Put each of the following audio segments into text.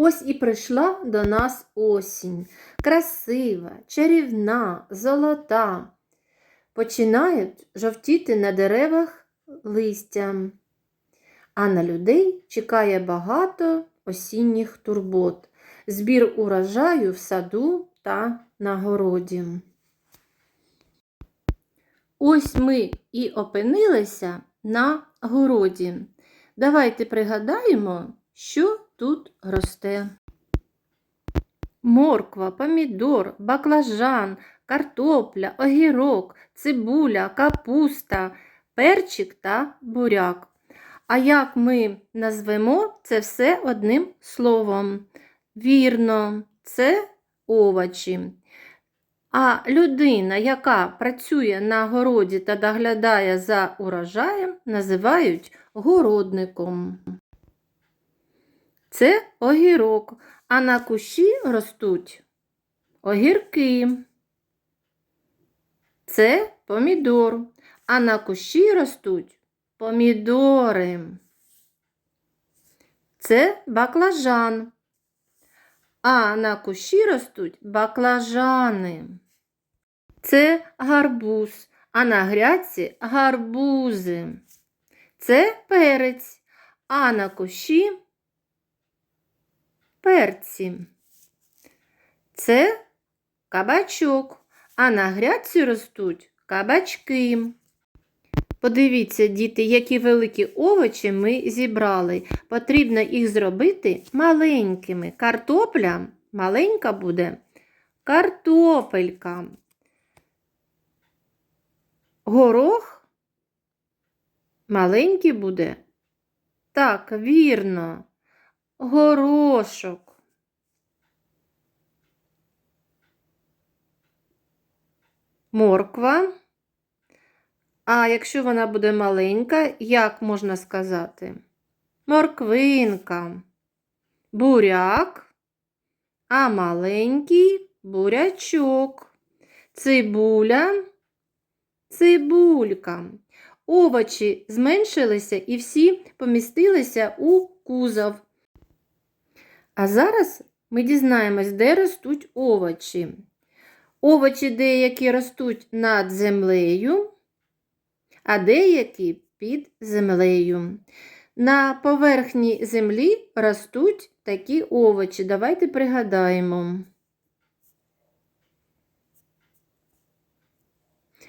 Ось і прийшла до нас осінь, красива, чарівна, золота. Починають жовтіти на деревах листя, а на людей чекає багато осінніх турбот, збір урожаю в саду та на городі. Ось ми і опинилися на городі. Давайте пригадаємо, що тут росте. Морква, помідор, баклажан, картопля, огірок, цибуля, капуста, перчик та буряк. А як ми назвемо це все одним словом? Вірно, це овочі. А людина, яка працює на городі та доглядає за урожаєм, називають городником. Це огірок, а на кущі ростуть огірки. Це помідор, а на кущі ростуть помідори. Це баклажан, а на кущі ростуть баклажани. Це гарбуз, а на грядці гарбузи. Це перець, а на кущі перці. Це кабачок, а на грядці ростуть кабачки. Подивіться, діти, які великі овочі ми зібрали. Потрібно їх зробити маленькими. Картопля маленька буде картопелька. Горох маленький буде. Так, вірно. Горошок. Морква. А якщо вона буде маленька, як можна сказати? Морквинка, буряк, а маленький бурячок, цибуля, цибулька. Овочі зменшилися і всі помістилися у кузов. А зараз ми дізнаємось, де ростуть овочі. Овочі деякі ростуть над землею, а деякі під землею. На поверхні землі ростуть такі овочі. Давайте пригадаємо.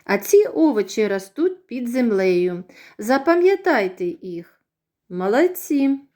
А ці овочі ростуть під землею. Запам'ятайте їх. Молодці!